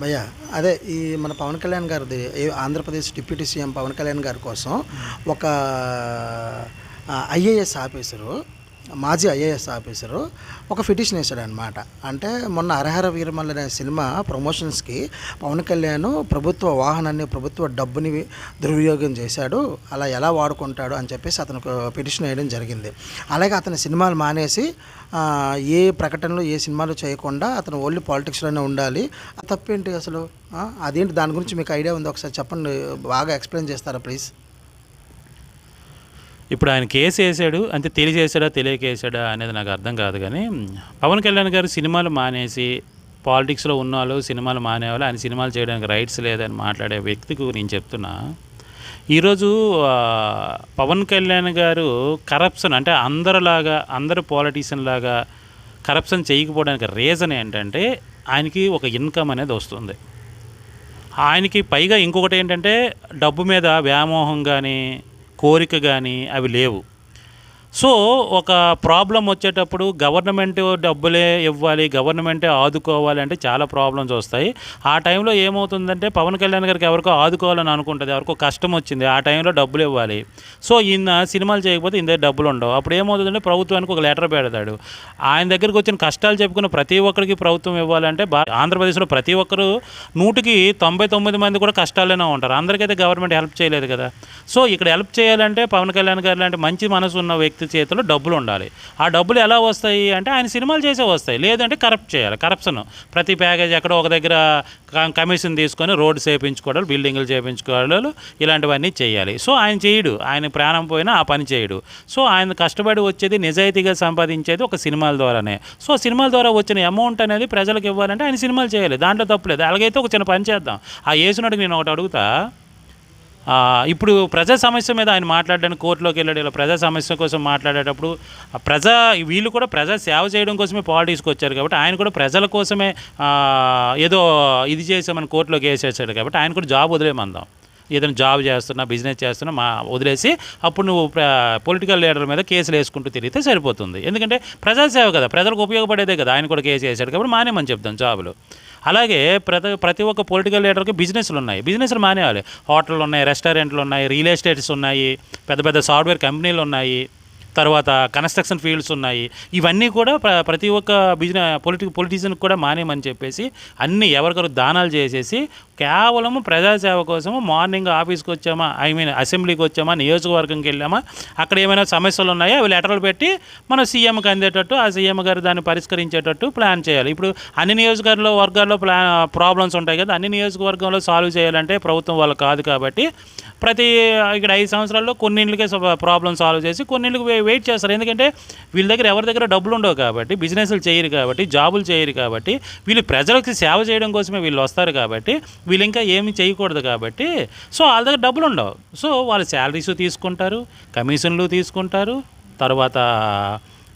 భయ్యా అదే ఈ మన పవన్ కళ్యాణ్ గారిది ఆంధ్రప్రదేశ్ డిప్యూటీ సీఎం పవన్ కళ్యాణ్ గారి కోసం ఒక ఐఏఎస్ ఆఫీసరు మాజీ ఐఏఎస్ ఆఫీసరు ఒక పిటిషన్ వేశాడు అనమాట అంటే మొన్న హరహర వీరమల్ అనే సినిమా ప్రమోషన్స్కి పవన్ కళ్యాణ్ ప్రభుత్వ వాహనాన్ని ప్రభుత్వ డబ్బుని దుర్వినియోగం చేశాడు. అలా ఎలా వాడుకుంటాడు అని చెప్పేసి అతను పిటిషన్ వేయడం జరిగింది. అలాగే అతని సినిమాలు మానేసి ఏ ప్రకటనలు ఏ సినిమాలు చేయకుండా అతను ఓన్లీ పాలిటిక్స్లోనే ఉండాలి. ఆ తప్పేంటి అసలు? అదేంటి? దాని గురించి మీకు ఐడియా ఉంది? ఒకసారి చెప్పండి. బాగా ఎక్స్ప్లెయిన్ చేస్తారా ప్లీజ్? ఇప్పుడు ఆయన కేసు వేసాడు అంటే తెలియజేశాడా తెలియకేసాడా అనేది నాకు అర్థం కాదు కానీ పవన్ కళ్యాణ్ గారు సినిమాలు మానేసి పాలిటిక్స్లో ఉన్నవాళ్ళు సినిమాలు మానేవాళ్ళు ఆయన సినిమాలు చేయడానికి రైట్స్ లేదని మాట్లాడే వ్యక్తికి నేను చెప్తున్నా. ఈరోజు పవన్ కళ్యాణ్ గారు కరప్షన్ అంటే అందరిలాగా అందరు పాలిటీషియన్ లాగా కరప్షన్ చేయకపోవడానికి రీజన్ ఏంటంటే ఆయనకి ఒక ఇన్కమ్ అనేది వస్తుంది. ఆయనకి పైగా ఇంకొకటి ఏంటంటే డబ్బు మీద వ్యామోహం కానీ కోరిక కానీ అవి లేవు. సో ఒక ప్రాబ్లం వచ్చేటప్పుడు గవర్నమెంట్ డబ్బులే ఇవ్వాలి గవర్నమెంటే ఆదుకోవాలి అంటే చాలా ప్రాబ్లమ్స్ వస్తాయి. ఆ టైంలో ఏమవుతుందంటే పవన్ కళ్యాణ్ గారికి ఎవరికో ఆదుకోవాలని అనుకుంటుంది ఎవరికో కష్టం వచ్చింది ఆ టైంలో డబ్బులు ఇవ్వాలి. సో ఈయన సినిమాలు చేయకపోతే ఇందే డబ్బులు ఉండవు. అప్పుడు ఏమవుతుందంటే ప్రభుత్వానికి ఒక లెటర్ పెడతాడు. ఆయన దగ్గరికి వచ్చిన కష్టాలు చెప్పుకున్న ప్రతి ఒక్కరికి ప్రభుత్వం ఇవ్వాలంటే ఆంధ్రప్రదేశ్లో ప్రతి ఒక్కరు నూటికి తొంభై తొమ్మిది మంది కూడా కష్టాలనే ఉంటారు. అందరికైతే గవర్నమెంట్ హెల్ప్ చేయలేదు కదా. సో ఇక్కడ హెల్ప్ చేయాలంటే పవన్ కళ్యాణ్ గారు లాంటి మంచి మనసు ఉన్న వ్యక్తి చేతిలో డబ్బులు ఉండాలి. ఆ డబ్బులు ఎలా వస్తాయి అంటే ఆయన సినిమాలు చేసే వస్తాయి. లేదంటే కరప్ట్ చేయాలి. కరప్షన్ ప్రతి ప్యాకేజ్ ఎక్కడో ఒక దగ్గర క- కమిషన్ తీసుకొని రోడ్డు చేయించుకోవడాలు బిల్డింగ్లు చేయించుకోవడాలు ఇలాంటివన్నీ చేయాలి. సో ఆయన చేయడు. ఆయన ప్రాణం పోయినా ఆ పని చేయడు. సో ఆయన కష్టపడి వచ్చేది నిజాయితీగా సంపాదించేది ఒక సినిమాల ద్వారానే. సో సినిమాల ద్వారా వచ్చిన అమౌంట్ అనేది ప్రజలకు ఇవ్వాలంటే ఆయన సినిమాలు చేయాలి. దాంట్లో తప్పులేదు అలాగైతే ఒక చిన్న పని చేద్దాం. ఆ వేసినట్టుకు నేను ఒకటి అడుగుతా. ఇప్పుడు ప్రజా సమస్య మీద ఆయన మాట్లాడడానికి కోర్టులోకి వెళ్ళాడు. ఇలా ప్రజా సమస్య కోసం మాట్లాడేటప్పుడు ప్రజా వీళ్ళు కూడా ప్రజా సేవ చేయడం కోసమే పాలిటిక్స్కి వచ్చారు కాబట్టి ఆయన కూడా ప్రజల కోసమే ఏదో ఇది చేసామని కోర్టులోకి వేసేసాడు కాబట్టి ఆయన కూడా జాబ్ వదిలేమందాం. ఏదైనా జాబ్ చేస్తున్నా బిజినెస్ చేస్తున్నా మా వదిలేసి అప్పుడు నువ్వు పొలిటికల్ లీడర్ మీద కేసులు వేసుకుంటూ తిరిగితే సరిపోతుంది. ఎందుకంటే ప్రజాసేవ కదా ప్రజలకు ఉపయోగపడేదే కదా. ఆయన కూడా కేసు వేసాడు కాబట్టి మానేమని చెప్తాం జాబులు. అలాగే ప్రతి ప్రతి ఒక్క పొలిటికల్ లీడర్కి బిజినెస్లు ఉన్నాయి. బిజినెస్లు మానేయాలి. హోటళ్ళు ఉన్నాయి రెస్టారెంట్లు ఉన్నాయి రియల్ ఎస్టేట్స్ ఉన్నాయి పెద్ద పెద్ద సాఫ్ట్వేర్ కంపెనీలు ఉన్నాయి తర్వాత కన్స్ట్రక్షన్ ఫీల్డ్స్ ఉన్నాయి. ఇవన్నీ కూడా ప్ర- ప్రతి ఒక్క బిజినెస్ పొలిటి పొలిటీషియన్కి కూడా మానేమని చెప్పేసి అన్నీ ఎవరికరు దానాలు చేసేసి కేవలం ప్రజాసేవ కోసము మార్నింగ్ ఆఫీస్కి వచ్చామా? ఐ మీన్ అసెంబ్లీకి వచ్చామా? నియోజకవర్గంకి వెళ్ళామా? అక్కడ ఏమైనా సమస్యలు ఉన్నాయో? అవి లెటర్లు పెట్టి మన సీఎంకి అందేటట్టు ఆ సీఎం గారు దాన్ని పరిష్కరించేటట్టు ప్లాన్ చేయాలి. ఇప్పుడు అన్ని నియోజకవర్గంలో వర్గాల్లో ప్లా ప్రాబ్లమ్స్ ఉంటాయి కదా అన్ని నియోజకవర్గంలో సాల్వ్ చేయాలంటే ప్రభుత్వం వాళ్ళు కాదు కాబట్టి ప్రతి ఇక్కడ ఐదు సంవత్సరాల్లో కొన్నింటికే ప్రాబ్లమ్ సాల్వ్ చేసి కొన్నింటికి వెయిట్ చేస్తారు. ఎందుకంటే వీళ్ళ దగ్గర ఎవరి దగ్గర డబ్బులు ఉండవు కాబట్టి బిజినెస్లు చేయరు కాబట్టి జాబులు చేయరు కాబట్టి వీళ్ళు ప్రజలకు సేవ చేయడం కోసమే వీళ్ళు వస్తారు కాబట్టి వీళ్ళు ఇంకా ఏమీ చేయకూడదు కాబట్టి సో వాళ్ళ దగ్గర డబ్బులు ఉండవు. సో వాళ్ళు శాలరీస్ తీసుకుంటారు కమిషన్లు తీసుకుంటారు తర్వాత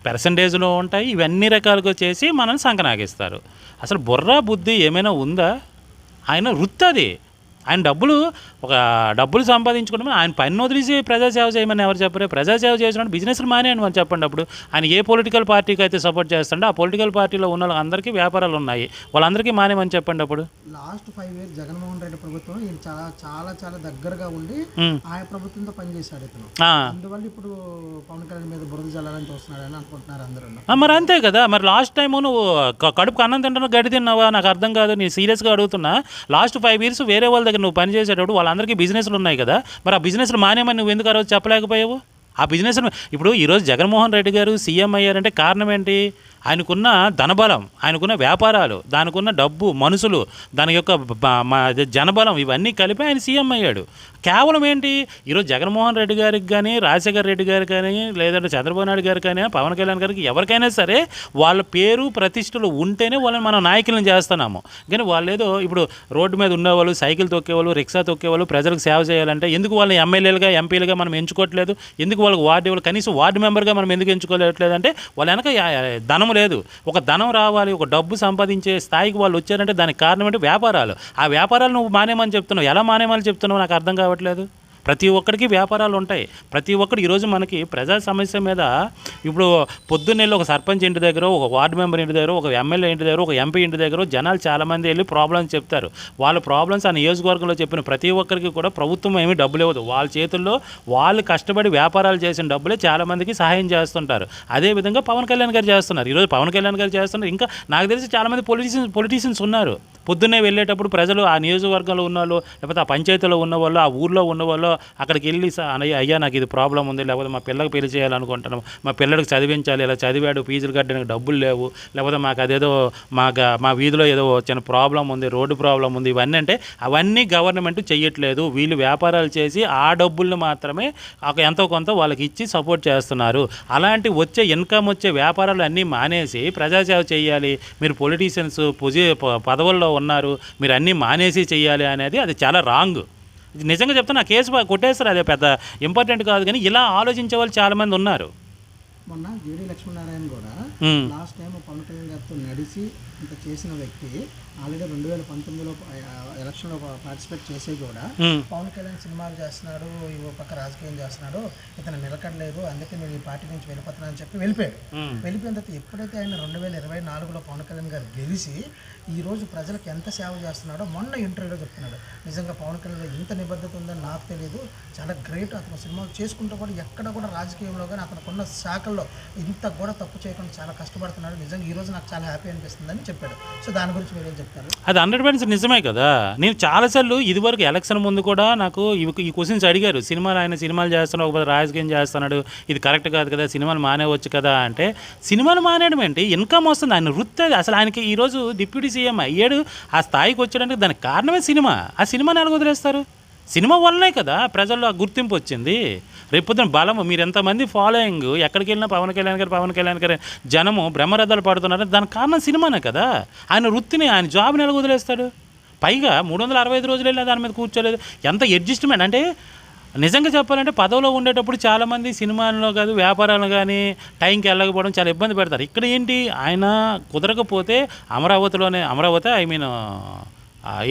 పర్సంటేజ్లు ఉంటాయి ఇవన్నీ రకాలుగా చేసి మనల్ని సంకనాగిస్తారు. అసలు బుర్ర బుద్ధి ఏమైనా ఉందా? ఆయన వృత్తి అది. ఆయన డబ్బులు ఒక డబ్బులు సంపాదించుకోవడం ఆయన పని వదిలేసి ప్రజాసేవ చేయమని ఎవరు చెప్పరు. ప్రజాసేవ చేసినప్పుడు బిజినెస్లు మానేయండి మనం చెప్పండి అప్పుడు. ఆయన ఏ పొలిటికల్ పార్టీకి అయితే సపోర్ట్ చేస్తాడో ఆ పొలిటికల్ పార్టీలో ఉన్న వాళ్ళందరికీ వ్యాపారాలు ఉన్నాయి. వాళ్ళందరికీ మానేమని చెప్పండి అప్పుడు. Last five years Jaganmohan Reddy ప్రభుత్వం ఈయన చాలా చాలా చాలా దగ్గరగా ఉండి. ఆయన ప్రభుత్వంతో పనిచేశాడు ఇతను. అందువల్ల ఇప్పుడు పవన్ కళ్యాణ్ మీద బురద జల్లాలని చూస్తున్నాడని అనుకుంటున్నారు అందరూ. మరి అంతే కదా. మరి లాస్ట్ టైం నువ్వు క- కడుపుకు అన్నం తింటున్నావు గడి తిన్నావా? నాకు అర్థం కాదు. నేను సీరియస్గా అడుగుతున్నా. లాస్ట్ ఫైవ్ ఇయర్స్ వేరే వాళ్ళ దగ్గర నువ్వు పని చేసేటప్పుడు వాళ్ళందరికీ బిజినెస్లు ఉన్నాయి కదా. మరి ఆ బిజినెస్లు మానేమని నువ్వు ఎందుకు ఆ రోజు చెప్పలేకపోయావు? ఆ బిజినెస్ ఇప్పుడు ఈరోజు జగన్మోహన్ రెడ్డి గారు సీఎం అయ్యారంటే కారణం ఏంటి? ఆయనకున్న ధనబలం ఆయనకున్న వ్యాపారాలు దానికున్న డబ్బు మనుషులు దాని యొక్క జనబలం ఇవన్నీ కలిపి ఆయన సీఎం అయ్యాడు. కేవలం ఏంటి? ఈరోజు జగన్మోహన్ రెడ్డి గారికి కానీ రాజశేఖర్ రెడ్డి గారికి కానీ లేదంటే చంద్రబాబు నాయుడు గారికి కానీ పవన్ కళ్యాణ్ గారికి ఎవరికైనా సరే వాళ్ళ పేరు ప్రతిష్టలు ఉంటేనే వాళ్ళని మనం నాయకులను చేస్తున్నాము. కానీ వాళ్ళు ఏదో ఇప్పుడు రోడ్డు మీద ఉండేవాళ్ళు సైకిల్ తొక్కేవాళ్ళు రిక్షా తొక్కేవాళ్ళు ప్రజలకు సేవ చేయాలంటే ఎందుకు వాళ్ళని ఎమ్మెల్యేలుగా ఎంపీలుగా మనం ఎంచుకోవట్లేదు? ఎందుకు వాళ్ళకి వార్డు ఇవ్వాలి కనీసం వార్డు మెంబర్గా మనం ఎందుకు ఎంచుకోలేట్లేదు అంటే వాళ్ళ వెనక ధనం ధనం లేదు. ఒక ధనం రావాలి ఒక డబ్బు సంపాదించే స్థాయికి వాళ్ళు వచ్చారంటే దానికి కారణం ఏంటి? వ్యాపారాలు. ఆ వ్యాపారాలు నువ్వు మానేమని చెప్తున్నావు? ఎలా మానేమని చెప్తున్నావు? నాకు అర్థం కావట్లేదు. ప్రతి ఒక్కరికి వ్యాపారాలు ఉంటాయి. ప్రతి ఒక్కరు ఈరోజు మనకి ప్రజా సమస్య మీద ఇప్పుడు పొద్దున్నే ఒక సర్పంచ్ ఇంటి దగ్గర ఒక వార్డు మెంబర్ ఇంటి దగ్గర ఒక ఎమ్మెల్యే ఇంటి దగ్గర ఒక ఎంపీ ఇంటి దగ్గర జనాలు చాలామంది వెళ్ళి ప్రాబ్లమ్స్ చెప్తారు. వాళ్ళ ప్రాబ్లమ్స్ ఆ నియోజకవర్గంలో చెప్పిన ప్రతి ఒక్కరికి కూడా ప్రభుత్వం ఏమీ డబ్బులు ఇవ్వదు. వాళ్ళ చేతుల్లో వాళ్ళు కష్టపడి వ్యాపారాలు చేసిన డబ్బులే చాలామందికి సహాయం చేస్తుంటారు. అదేవిధంగా పవన్ కళ్యాణ్ గారు చేస్తున్నారు. ఈరోజు పవన్ కళ్యాణ్ గారు చేస్తున్నారు. ఇంకా నాకు తెలిసి చాలామంది పొలిటీషియన్స్ పొలిటీషియన్స్ ఉన్నారు. పొద్దున్నే వెళ్ళేటప్పుడు ప్రజలు ఆ నియోజకవర్గంలో ఉన్న వాళ్ళు లేకపోతే ఆ పంచాయతీలో ఉన్న వాళ్ళు ఆ ఊర్లో ఉన్న వాళ్ళు అక్కడికి వెళ్ళి అన్నయ్య అయ్యా నాకు ఇది ప్రాబ్లం ఉంది. లేకపోతే మా పిల్లకి పెళ్ళి చేయాలనుకుంటున్నాం మా పిల్లడికి చదివించాలి. ఇలా చదివాడు ఫీజులు కట్టడానికి డబ్బులు లేవు. లేకపోతే మాకు అదేదో మా మా వీధిలో ఏదో చిన్న ప్రాబ్లం ఉంది రోడ్డు ప్రాబ్లం ఉంది. ఇవన్నీ అంటే అవన్నీ గవర్నమెంట్ చేయట్లేదు వీళ్ళు వ్యాపారాలు చేసి ఆ డబ్బుల్ని మాత్రమే ఒక ఎంతో కొంత వాళ్ళకి ఇచ్చి సపోర్ట్ చేస్తున్నారు. అలాంటి వచ్చే ఇన్కమ్ వచ్చే వ్యాపారాలు అన్నీ మానేసి ప్రజాసేవ చేయాలి. మీరు పొలిటీషియన్స్ పొజి ప- పదవుల్లో ఉన్నారు మీరు అన్నీ మానేసి చేయాలి అనేది అది చాలా రాంగ్ నిజంగా చెప్తున్నా ఆ కేసు కొట్టేస్తారు అదే పెద్ద ఇంపార్టెంట్ కాదు కానీ ఇలా ఆలోచించే వాళ్ళు చాలామంది ఉన్నారు. మొన్న జీడి లక్ష్మీనారాయణ కూడా లాస్ట్ టైం పవన్ కళ్యాణ్ గారితో నడిచి ఇంత చేసిన వ్యక్తి ఆల్రెడీ రెండు వేల పంతొమ్మిదిలో ఎలక్షన్లో పార్టిసిపేట్ చేసి కూడా పవన్ కళ్యాణ్ సినిమాలు చేస్తున్నాడు ఈ పక్క రాజకీయం చేస్తున్నాడు ఇతను నిలకడలేదు అందుకే నేను ఈ పార్టీ నుంచి వెళ్ళిపోతున్నాను అని చెప్పి వెళ్ళిపోయాడు. వెళ్ళిపోయిన తర్వాత ఎప్పుడైతే ఆయన రెండు వేల ఇరవై నాలుగులో పవన్ కళ్యాణ్ గారు గెలిచి ఈ రోజు ప్రజలకు ఎంత సేవ చేస్తున్నాడో మొన్న ఇంటర్వ్యూలో చెప్తున్నాడు. నిజంగా పవన్ కళ్యాణ్ గారు ఇంత నిబద్ధత ఉందని నాకు తెలియదు చాలా గ్రేట్ అతను సినిమాలు చేసుకుంటూ కూడా ఎక్కడ కూడా రాజకీయంలో కానీ అతనుకున్న శాఖల్లో ఇంత కూడా తప్పు చేయకుండా చాలా కష్టపడుతున్నాడు. నిజంగా ఈ రోజు నాకు చాలా హ్యాపీ అనిపిస్తుంది అని చెప్పాడు. సో దాని గురించి మీరు చెప్తారు? అది హండ్రెడ్ పర్సెంట్ నిజమే కదా. నేను చాలాసార్లు ఇదివరకు ఎలక్షన్ ముందు కూడా నాకు ఈ క్వశ్చన్స్ అడిగారు. సినిమాలు ఆయన సినిమాలు చేస్తున్నాడు ఒక రాజకీయం చేస్తున్నాడు ఇది కరెక్ట్ కాదు కదా సినిమాలు మానేవచ్చు కదా అంటే సినిమాలు మానేయడం ఏంటి? ఇన్కమ్ వస్తుంది ఆయన వృత్తి అది అసలు ఆయనకి ఈరోజు డిప్యూటీ సీఎం అయ్యాడు ఆ స్థాయికి వచ్చాడంటే దానికి కారణమే సినిమా. ఆ సినిమాని ఎలాగ వదిలేస్తారు. సినిమా వల్లనే కదా ప్రజల్లో ఆ గుర్తింపు వచ్చింది. రేపొద్దున బలము మీరు ఎంతమంది ఫాలోయింగ్ ఎక్కడికి వెళ్ళినా పవన్ కళ్యాణ్ గారు పవన్ కళ్యాణ్ గారు జనము బ్రహ్మరథాలు పడుతున్నారు దానికి కారణం సినిమానే కదా. ఆయన వృత్తిని ఆయన జాబ్ని ఎలా వదిలేస్తాడు? పైగా మూడు వందల అరవై ఐదు రోజులు వెళ్ళినా దాని మీద కూర్చోలేదు. ఎంత అడ్జస్ట్మెంట్ అంటే నిజంగా చెప్పాలంటే పదవిలో ఉండేటప్పుడు చాలామంది సినిమాల్లో కాదు వ్యాపారాలు కానీ టైంకి వెళ్ళకపోవడం చాలా ఇబ్బంది పెడతారు. ఇక్కడ ఏంటి? ఆయన కుదరకపోతే అమరావతిలోనే అమరావతి ఐ మీన్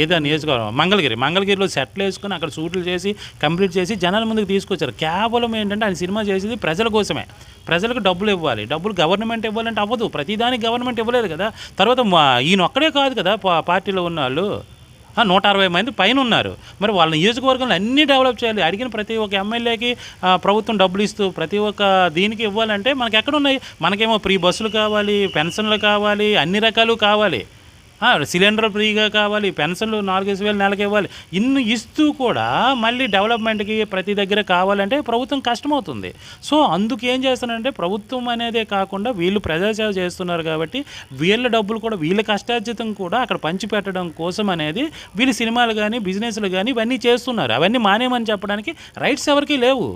ఏదో నియోజకవర్గం. మంగళగిరి. మంగళగిరిలో సెట్లు వేసుకొని అక్కడ షూట్లు చేసి కంప్లీట్ చేసి జనాల ముందుకు తీసుకొచ్చారు. కేవలం ఏంటంటే ఆయన సినిమా చేసేది ప్రజల కోసమే. ప్రజలకు డబ్బులు ఇవ్వాలి. డబ్బులు గవర్నమెంట్ ఇవ్వాలంటే అవ్వదు. ప్రతిదానికి గవర్నమెంట్ ఇవ్వలేదు కదా. తర్వాత ఈయన ఒక్కడే కాదు కదా పార్టీలో ఉన్న వాళ్ళు నూట అరవై మంది పైన ఉన్నారు. మరి వాళ్ళ నియోజకవర్గంలో అన్నీ డెవలప్ చేయాలి. అడిగిన ప్రతి ఒక్క ఎమ్మెల్యేకి ప్రభుత్వం డబ్బులు ఇస్తూ ప్రతి ఒక్క దీనికి ఇవ్వాలంటే మనకి ఎక్కడ ఉన్నాయి మనకేమో ఫ్రీ బస్సులు కావాలి పెన్షన్లు కావాలి అన్ని రకాలు కావాలి. సిలిండర్ ఫ్రీగా కావాలి పెన్షన్లు నాలుగైదు వేలు నెలకి ఇవ్వాలి. ఇన్ని ఇస్తూ కూడా మళ్ళీ డెవలప్మెంట్కి ప్రతి దగ్గర కావాలంటే ప్రభుత్వం కష్టమవుతుంది. సో అందుకు ఏం చేస్తానంటే ప్రభుత్వం అనేదే కాకుండా వీళ్ళు ప్రజాసేవ చేస్తున్నారు కాబట్టి వీళ్ళ డబ్బులు కూడా వీళ్ళ కష్టార్జితం కూడా అక్కడ పంచిపెట్టడం కోసం అనేది వీళ్ళు సినిమాలు కానీ బిజినెస్లు కానీ ఇవన్నీ చేస్తున్నారు. అవన్నీ మానేమని చెప్పడానికి రైట్స్ ఎవరికీ లేవు.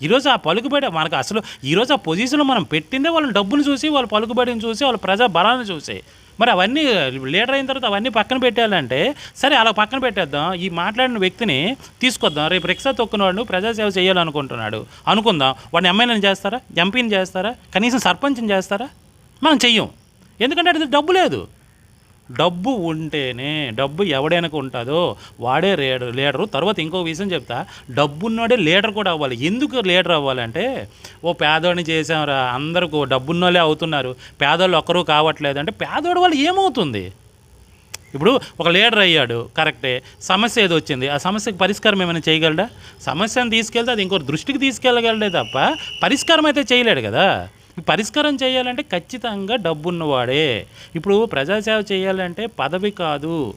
ఈరోజు ఆ పలుకుబడి మనకు అసలు ఈరోజు ఆ పొజిషన్లో మనం పెట్టిందే వాళ్ళ డబ్బును చూసి వాళ్ళ పలుకుబడిని చూసి వాళ్ళ ప్రజా బలాన్ని చూసి. మరి అవన్నీ లీడర్ అయిన తర్వాత అవన్నీ పక్కన పెట్టాలంటే సరే అలా పక్కన పెట్టేద్దాం ఈ మాట్లాడిన వ్యక్తిని తీసుకొద్దాం. రేపు రిక్షా తొక్కునవాడు ప్రజాసేవ చేయాలనుకుంటున్నాడు. అనుకుందాం. వాడిని ఎమ్మెల్యేని చేస్తారా? ఎంపీని చేస్తారా? కనీసం సర్పంచ్ని చేస్తారా? మనం చెయ్యం. ఎందుకంటే అది డబ్బు లేదు. డబ్బు ఉంటేనే డబ్బు ఎవడైనాకు ఉంటుందో వాడే లీడర్ లీడరు. తర్వాత ఇంకో విషయం చెప్తా. డబ్బున్నోడే లీడర్ కూడా అవ్వాలి. ఎందుకు లీడర్ అవ్వాలంటే ఓ పేదోడిని చేసాంరా అందరికీ డబ్బున్నోళ్ళే అవుతున్నారు. పేదోళ్ళు ఒక్కరూ కావట్లేదు అంటే పేదోడి వాళ్ళు ఏమవుతుంది? ఇప్పుడు ఒక లీడర్ అయ్యాడు కరెక్టే. సమస్య ఏదో వచ్చింది. ఆ సమస్యకి పరిష్కారం ఏమైనా చేయగలడా? సమస్యను తీసుకెళ్తే అది ఇంకో దృష్టికి తీసుకెళ్ళగలడే తప్ప పరిష్కారం అయితే చేయలేడు కదా. పరిష్కారం చేయాలంటే ఖచ్చితంగా డబ్బున్నవాడే. ఇప్పుడు ప్రజాసేవ చేయాలంటే పదవి కాదు.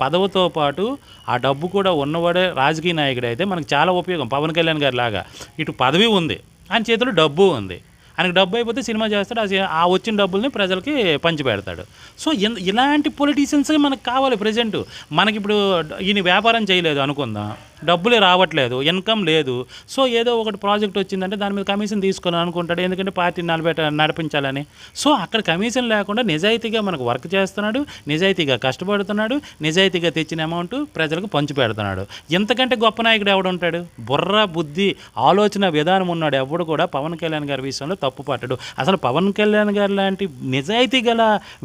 పదవితో పాటు ఆ డబ్బు కూడా ఉన్నవాడే రాజకీయ నాయకుడు అయితే మనకు చాలా ఉపయోగం. పవన్ కళ్యాణ్ గారి లాగా. ఇటు పదవి ఉంది. ఆయన చేతిలో డబ్బు ఉంది. ఆయనకు డబ్బు అయిపోతే సినిమా చేస్తాడు. ఆ వచ్చిన డబ్బుల్ని ప్రజలకి పంచిపెడతాడు సో ఇన్- ఇలాంటి పొలిటీషియన్స్ మనకు కావాలి ప్రజెంట్ మనకి ఇప్పుడు ఈయన వ్యాపారం చేయలేదు అనుకుందాం. డబ్బులే రావట్లేదు ఇన్కమ్ లేదు. సో ఏదో ఒకటి ప్రాజెక్ట్ వచ్చిందంటే దాని మీద కమిషన్ తీసుకోవాలని అనుకుంటాడు ఎందుకంటే పార్టీని నడిపెట్ట నడిపించాలని. సో అక్కడ కమిషన్ లేకుండా నిజాయితీగా మనకు వర్క్ చేస్తున్నాడు నిజాయితీగా కష్టపడుతున్నాడు నిజాయితీగా తెచ్చిన అమౌంట్ ప్రజలకు పంచిపెడుతున్నాడు ఇంతకంటే గొప్ప నాయకుడు ఎవడుంటాడు బుర్ర బుద్ధి ఆలోచన విధానం ఉన్నాడు ఎవడు కూడా పవన్ కళ్యాణ్ గారి విషయంలో తప్పు పట్టడు అసలు పవన్ కళ్యాణ్ గారు లాంటి నిజాయితీ గల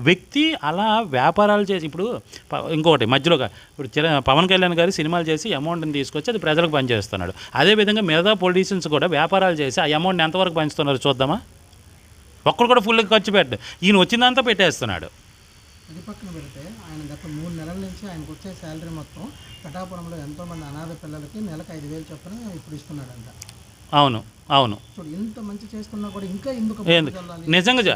వ్యక్తి అలా వ్యాపారాలు చేసి ఇప్పుడు ఇంకొకటి మధ్యలో ఇప్పుడు పవన్ కళ్యాణ్ గారు సినిమాలు చేసి అమౌంట్ని తీసుకొని తీసుకొచ్చి అది ప్రజలకు పనిచేస్తున్నాడు. అదేవిధంగా మిగతా పొలిటీషియన్స్ కూడా వ్యాపారాలు చేసి ఆ అమౌంట్ ఎంతవరకు పంచుతున్నారు చూద్దామా? ఒక్కడు కూడా ఫుల్గా ఖర్చు పెట్ట ఈయన వచ్చిందంతా పెట్టేస్తున్నాడు. ఇది పక్కన పెడితే ఆయన గత మూడు నెలల నుంచి ఆయనకు వచ్చే శాలరీ మొత్తం పిఠాపురంలో ఎంతోమంది అనాథ పిల్లలకి నెలకు ఐదు వేలు చొప్పున ఇప్పుడు ఇస్తున్నాడంట. అవును అవును. ఇంత మంచి చేస్తున్నా కూడా ఇంకా ఎందుకు? నిజంగా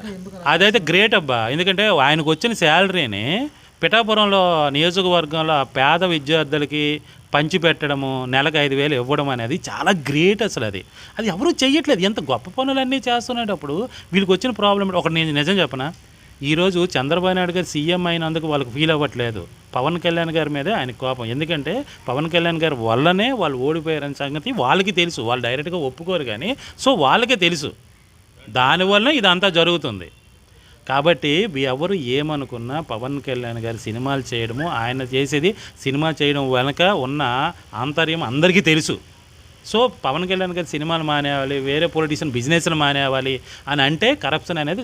అదైతే గ్రేట్ అబ్బా. ఎందుకంటే ఆయనకు వచ్చిన శాలరీని పిఠాపురంలో నియోజకవర్గంలో పేద విద్యార్థులకి పంచిపెట్టడము నెలకు ఐదు వేలు ఇవ్వడం అనేది చాలా గ్రేట్ అసలు అది. అది ఎవరూ చెయ్యట్లేదు. ఎంత గొప్ప పనులన్నీ చేస్తున్నప్పుడు వీళ్ళకి వచ్చిన ప్రాబ్లం ఒక ఒకటి నేను నిజం చెప్పనా? ఈరోజు చంద్రబాబు నాయుడు గారు సీఎం అయినందుకు వాళ్ళకి ఫీల్ అవ్వట్లేదు. పవన్ కళ్యాణ్ గారి మీదే ఆయన కోపం. ఎందుకంటే పవన్ కళ్యాణ్ గారి వల్లనే వాళ్ళు ఓడిపోయారని సంగతి వాళ్ళకి తెలుసు. వాళ్ళు డైరెక్ట్గా ఒప్పుకోరు కానీ సో వాళ్ళకే తెలుసు. దానివల్ల ఇదంతా జరుగుతుంది. కాబట్టి ఎవరు ఏమనుకున్నా పవన్ కళ్యాణ్ గారి సినిమాలు చేయడము ఆయన చేసేది సినిమా చేయడం వెనక ఉన్న ఆంతర్యం అందరికీ తెలుసు. సో పవన్ కళ్యాణ్ గారి సినిమాలు మానేవాలి వేరే పొలిటీషియన్ బిజినెస్లు మానేవాలి అని అంటే కరప్షన్ అనేది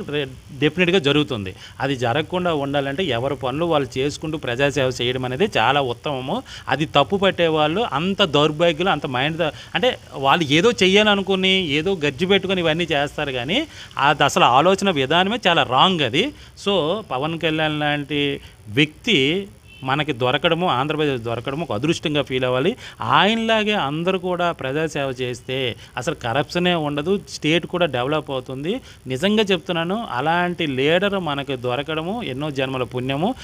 డెఫినెట్గా జరుగుతుంది. అది జరగకుండా ఉండాలంటే ఎవరి పనులు వాళ్ళు చేసుకుంటూ ప్రజాసేవ చేయడం అనేది చాలా ఉత్తమము. అది తప్పు పట్టే వాళ్ళు అంత దౌర్భాగ్యులు అంత మైండ్ అంటే వాళ్ళు ఏదో చెయ్యాలనుకుని ఏదో గజ్జి పెట్టుకొని ఇవన్నీ చేస్తారు కానీ అది అసలు ఆలోచన విధానమే చాలా రాంగ్ అది. సో పవన్ కళ్యాణ్ లాంటి వ్యక్తి మనకి దొరకడము ఆంధ్రప్రదేశ్ దొరకడము ఒక అదృష్టంగా ఫీల్ అవ్వాలి. ఆయనలాగే అందరూ కూడా ప్రజాసేవ చేస్తే అసలు కరప్షనే ఉండదు స్టేట్ కూడా డెవలప్ అవుతుంది. నిజంగా చెప్తున్నాను అలాంటి లీడర్ మనకి దొరకడము ఎన్నో జన్మల పుణ్యము.